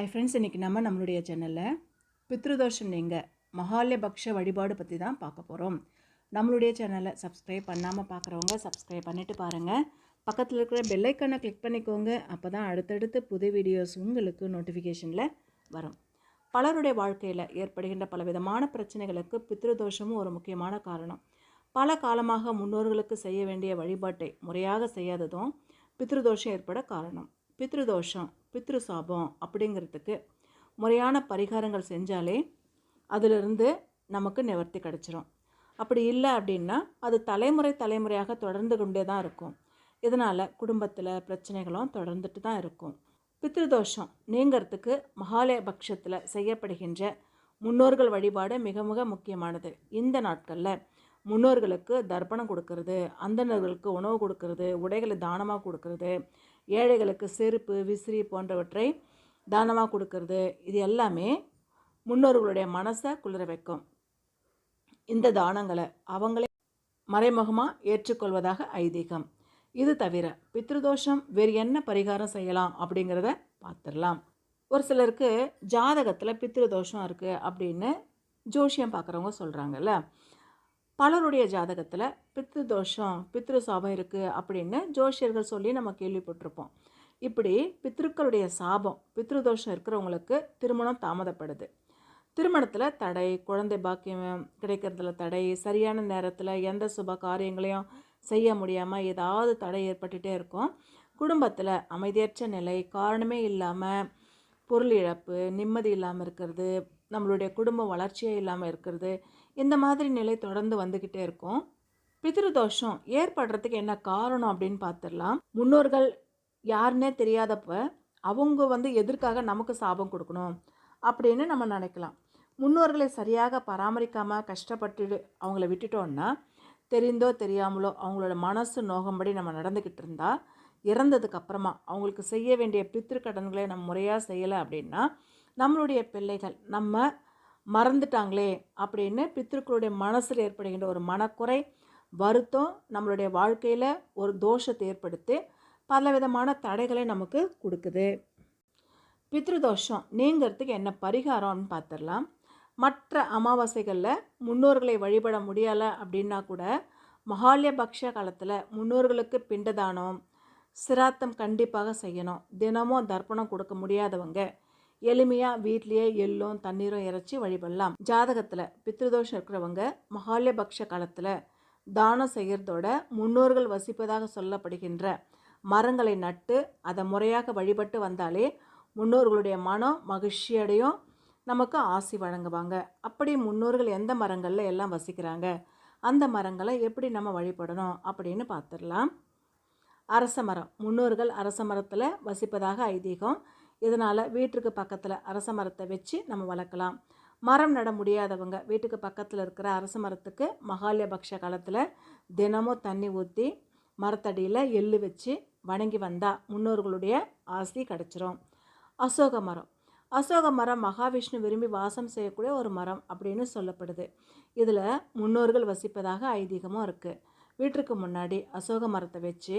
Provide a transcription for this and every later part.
ஐ friends இன்றைக்கி நம்ம நம்மளுடைய சேனலில் பித்ருதோஷம் எங்கே மகாலயபக்ஷ வழிபாடு பற்றி தான் பார்க்க போகிறோம் நம்மளுடைய சேனலை சப்ஸ்கிரைப் பண்ணாமல் பார்க்குறவங்க சப்ஸ்கிரைப் பண்ணிவிட்டு பாருங்கள் பக்கத்தில் இருக்கிற பெல்லைக்கனை கிளிக் பண்ணிக்கோங்க. அப்போ தான் அடுத்தடுத்து புது வீடியோஸ் உங்களுக்கு நோட்டிஃபிகேஷனில் வரும். பலருடைய வாழ்க்கையில் ஏற்படுகின்ற பலவிதமான பிரச்சனைகளுக்கு பித்ருதோஷமும் ஒரு முக்கியமான காரணம். பல காலமாக முன்னோர்களுக்கு செய்ய வேண்டிய வழிபாட்டை முறையாக செய்யாததும் பித்ருதோஷம் ஏற்பட காரணம். பித்ருதோஷம் பித்ரு சாபம் அப்படிங்கிறதுக்கு முறையான பரிகாரங்கள் செஞ்சாலே அதிலிருந்து நமக்கு நிவர்த்தி கிடச்சிரும். அப்படி இல்லை அப்படின்னா அது தலைமுறை தலைமுறையாக தொடர்ந்து கொண்டே தான் இருக்கும். இதனால் குடும்பத்தில் பிரச்சனைகளும் தொடர்ந்துட்டு தான் இருக்கும். பித்ருதோஷம் நீங்கிறதுக்கு மகாலயபக்ஷத்தில் செய்யப்படுகின்ற முன்னோர்கள் வழிபாடு மிக மிக முக்கியமானது. இந்த நாட்களில் முன்னோர்களுக்கு தர்ப்பணம் கொடுக்கறது அந்தணர்களுக்கு உணவு கொடுக்கறது உடைகளை தானமாக கொடுக்கறது ஏழைகளுக்கு செருப்பு விசிறி போன்றவற்றை தானமாக கொடுக்கறது? இது எல்லாமே முன்னோர்களுடைய மனசை குளிர வைக்கும். இந்த தானங்களை அவங்களே மறைமுகமாக ஏற்றுக்கொள்வதாக ஐதீகம். இது தவிர பித்ருதோஷம் வேறு என்ன பரிகாரம் செய்யலாம் அப்படிங்கிறத பார்த்துடலாம். ஒரு சிலருக்கு ஜாதகத்தில் பித்ருதோஷம் இருக்குது அப்படின்னு ஜோஷியம் பார்க்குறவங்க சொல்கிறாங்கல்ல பலருடைய ஜாதகத்தில் பித்ரு தோஷம் பித்ரு சாபம் இருக்குது அப்படின்னு ஜோஷியர்கள் சொல்லி நம்ம கேள்விப்பட்டிருப்போம். இப்படி பித்ருக்களுடைய சாபம் பித்ரு தோஷம் இருக்கிறவங்களுக்கு திருமணம் தாமதப்படுது. திருமணத்தில் தடை குழந்தை பாக்கியம் கிடைக்கிறதுல தடை சரியான நேரத்தில் எந்த சுப காரியங்களையும் செய்ய முடியாமல் ஏதாவது தடை ஏற்பட்டுகிட்டே இருக்கும். குடும்பத்தில் அமைதியற்ற நிலை காரணமே இல்லாமல் பொருள் இழப்பு நிம்மதி இல்லாமல் இருக்கிறது நம்மளுடைய குடும்ப வளர்ச்சியே இல்லாமல் இருக்கிறது இந்த மாதிரி நிலை தொடர்ந்து வந்துக்கிட்டே இருக்கும். பிதிருதோஷம் ஏற்படுறதுக்கு என்ன காரணம் அப்படின்னு பார்த்துடலாம் முன்னோர்கள் யாருன்னே தெரியாதப்ப அவங்க வந்து எதற்காக நமக்கு சாபம் கொடுக்கணும் அப்படின்னு நம்ம நினைக்கலாம். முன்னோர்களை சரியாக பராமரிக்காமல் கஷ்டப்பட்டு அவங்கள விட்டுட்டோன்னா தெரிந்தோ தெரியாமலோ அவங்களோட மனசு நோகம்படி நம்ம நடந்துக்கிட்டு இருந்தால் இறந்ததுக்கு அப்புறமா அவங்களுக்கு செய்ய வேண்டிய பித்திரு கடன்களை நம்ம முறையாக செய்யலை அப்படின்னா நம்மளுடைய பிள்ளைகள் நம்ம மறந்துட்டாங்களே அப்படின்னு பித்திருக்களுடைய மனசில் ஏற்படுகின்ற ஒரு மனக்குறை வருத்தம் நம்மளுடைய வாழ்க்கையில் ஒரு தோஷத்தை ஏற்படுத்தி பலவிதமான தடைகளை நமக்கு கொடுக்குது. பித்ருதோஷம் நீங்கிறதுக்கு என்ன பரிகாரம்னு பார்த்துடலாம் மற்ற அமாவாசைகளில் முன்னோர்களை வழிபட முடியலை அப்படின்னா கூட மகாலயபக்ஷ காலத்தில் முன்னோர்களுக்கு பிண்டதானம் சிராத்தம் கண்டிப்பாக செய்யணும். தினமும் தர்ப்பணம் கொடுக்க முடியாதவங்க எளிமையாக வீட்லேயே எள்ளும் தண்ணீரும் இறைச்சி வழிபடலாம். ஜாதகத்தில் பித்ருதோஷம் இருக்கிறவங்க மகாலயபக்ஷ காலத்தில் தானம் செய்கிறதோட முன்னோர்கள் வசிப்பதாக சொல்லப்படுகின்ற மரங்களை நட்டு அதை முறையாக வழிபட்டு வந்தாலே முன்னோர்களுடைய மனம் மகிழ்ச்சியடையும் நமக்கு ஆசி வழங்குவாங்க. அப்படி முன்னோர்கள் எந்த மரங்களில் எல்லாம் வசிக்கிறாங்க? அந்த மரங்களை எப்படி நம்ம வழிபடணும் அப்படின்னு பார்த்துடலாம். அரச மரம் முன்னோர்கள் அரச மரத்தில் வசிப்பதாக ஐதீகம் இதனால் வீட்டுக்கு பக்கத்தில் அரச மரத்தை வச்சு நம்ம வளர்க்கலாம். மரம் நட முடியாதவங்க வீட்டுக்கு பக்கத்தில் இருக்கிற அரச மரத்துக்கு மகாலயபக்ஷ காலத்தில் தினமும் தண்ணி ஊற்றி மரத்தடியில் எள்ளு வச்சு வணங்கி வந்தால் முன்னோர்களுடைய ஆசி கிடச்சிரும். அசோக மரம். அசோக மரம் மகாவிஷ்ணு விரும்பி வாசம் செய்யக்கூடிய ஒரு மரம் அப்படின்னு சொல்லப்படுது. இதில் முன்னோர்கள் வசிப்பதாக ஐதீகமும் இருக்குது வீட்டுக்கு முன்னாடி அசோக மரத்தை வச்சு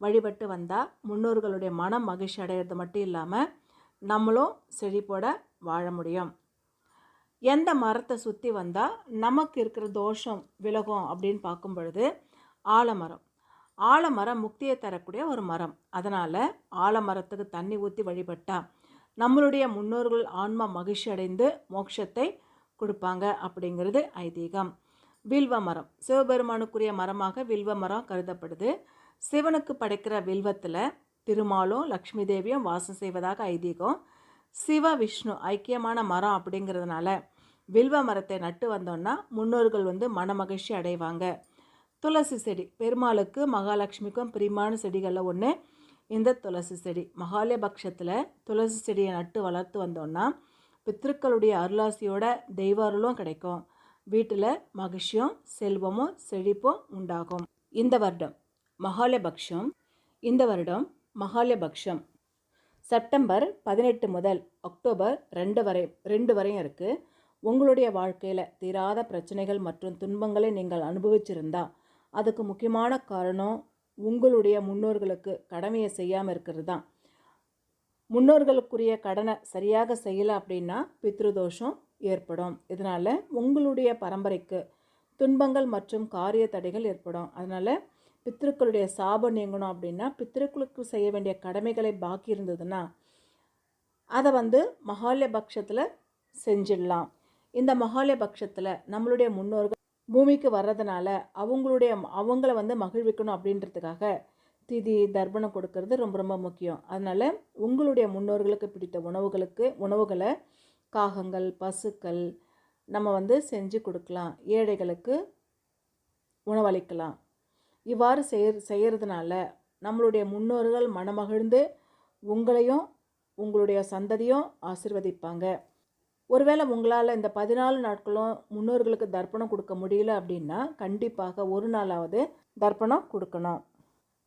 வழிபட்டு வந்தால் முன்னோர்களுடைய மனம் மகிழ்ச்சி அடைகிறது மட்டும் இல்லாமல் நம்மளும் செழிப்போட வாழ முடியும். எந்த மரத்தை சுற்றி வந்தால் நமக்கு இருக்கிற தோஷம் விலகும் அப்படின்னு பார்க்கும் பொழுது ஆலமரம். ஆலமரம் முக்தியை தரக்கூடிய ஒரு மரம். அதனால் ஆலமரத்துக்கு தண்ணி ஊற்றி வழிபட்டால் நம்மளுடைய முன்னோர்கள் ஆன்மா மகிழ்ச்சி அடைந்து மோட்சத்தை கொடுப்பாங்க அப்படிங்கிறது ஐதீகம். வில்வ மரம். சிவபெருமானுக்குரிய மரமாக வில்வ மரம் கருதப்படுது. சிவனுக்கு படைக்கிற வில்வத்தில் திருமாலும் லக்ஷ்மி தேவியும் வாசம் செய்வதாக ஐதீகம். சிவ விஷ்ணு ஐக்கியமான மரம் அப்படிங்கிறதுனால வில்வ மரத்தை நட்டு வந்தோன்னா முன்னோர்கள் வந்து மனமகிழ்ச்சி அடைவாங்க. துளசி செடி பெருமாளுக்கு மகாலட்சுமிக்கும் பிரிமான செடிகளில் ஒன்று இந்த துளசி செடி. மகாலயபக்ஷத்தில் துளசி செடியை நட்டு வளர்த்து வந்தோன்னா பித்திருக்களுடைய அருளாசியோட தெய்வ அருளும் கிடைக்கும். வீட்டில் மகிழ்ச்சியும் செல்வமும் செழிப்பும் உண்டாகும். இந்த வருடம் மகாலபக்ஷம் இந்த வருடம் மகாலபக்ஷம் செப்டம்பர் பதினெட்டு முதல் அக்டோபர் ரெண்டு வரை ரெண்டு வரையும் இருக்குது உங்களுடைய வாழ்க்கையில் தீராத பிரச்சனைகள் மற்றும் துன்பங்களை நீங்கள் அனுபவிச்சிருந்தா அதுக்கு முக்கியமான காரணம் உங்களுடைய முன்னோர்களுக்கு கடமையை செய்யாமல் இருக்கிறது தான். முன்னோர்களுக்குரிய கடனை சரியாக செய்யலை அப்படின்னா பித்ருதோஷம் ஏற்படும். இதனால் உங்களுடைய பரம்பரைக்கு துன்பங்கள் மற்றும் காரிய தடைகள் ஏற்படும். அதனால் பித்திருக்களுடைய சாபம் நீங்கணும் அப்படின்னா பித்திருக்களுக்கு செய்ய வேண்டிய கடமைகளை பாக்கி இருந்ததுன்னா அதை வந்து மகாலய பட்சத்தில் செஞ்சிடலாம். இந்த மகாலய பட்சத்தில் நம்மளுடைய முன்னோர்கள் பூமிக்கு வர்றதுனால அவங்களுடைய அவங்கள வந்து மகிழ்விக்கணும் அப்படின்றதுக்காக திதி தர்ப்பணம் கொடுக்கறது ரொம்ப ரொம்ப முக்கியம். அதனால் உங்களுடைய முன்னோர்களுக்கு பிடித்த உணவுகளுக்கு உணவுகளை காகங்கள் பசுக்கள் நம்ம வந்து செஞ்சு கொடுக்கலாம். ஏழைகளுக்கு உணவளிக்கலாம். இவ்வாறு செய் செய்கிறதுனால நம்மளுடைய முன்னோர்கள் மனமகிழ்ந்து உங்களையும் உங்களுடைய சந்ததியும் ஆசிர்வதிப்பாங்க. ஒருவேளை உங்களால் இந்த பதினாலு நாட்களும் முன்னோர்களுக்கு தர்ப்பணம் கொடுக்க முடியல அப்படின்னா கண்டிப்பாக ஒரு நாளாவது தர்ப்பணம் கொடுக்கணும்.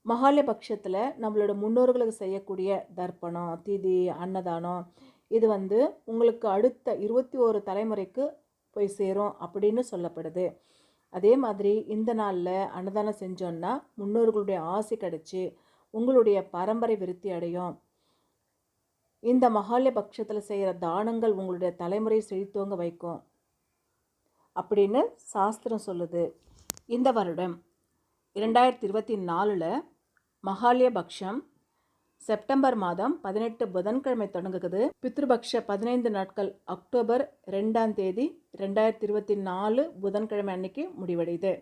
மகாலய பட்சத்தில் நம்மளோட முன்னோர்களுக்கு செய்யக்கூடிய தர்ப்பணம் திதி அன்னதானம் இது வந்து உங்களுக்கு அடுத்த இருபத்தி ஒரு தலைமுறைக்கு போய் சேரும் அப்படின்னு சொல்லப்படுது. அதே மாதிரி இந்த நாளில் அன்னதானம் செஞ்சோன்னா முன்னோர்களுடைய ஆசை கிடச்சி உங்களுடைய பரம்பரை விருத்தி அடையும். இந்த மகாலய பட்சத்தில் செய்கிற தானங்கள் உங்களுடைய தலைமுறை செழித்தோங்க வைக்கும். அப்படின்னு சாஸ்திரம் சொல்லுது. இந்த வருடம் இரண்டாயிரத்தி இருபத்தி நாலில் மகாலய பக்ஷம் செப்டம்பர் மாதம் பதினெட்டு புதன்கிழமை தொடங்குகிறது. பித்ருபக்ஷ பதினைந்து நாட்கள் அக்டோபர் ரெண்டாம் தேதி ரெண்டாயிரத்தி இருபத்தி நாலு புதன்கிழமை அன்னைக்கு முடிவடையுது.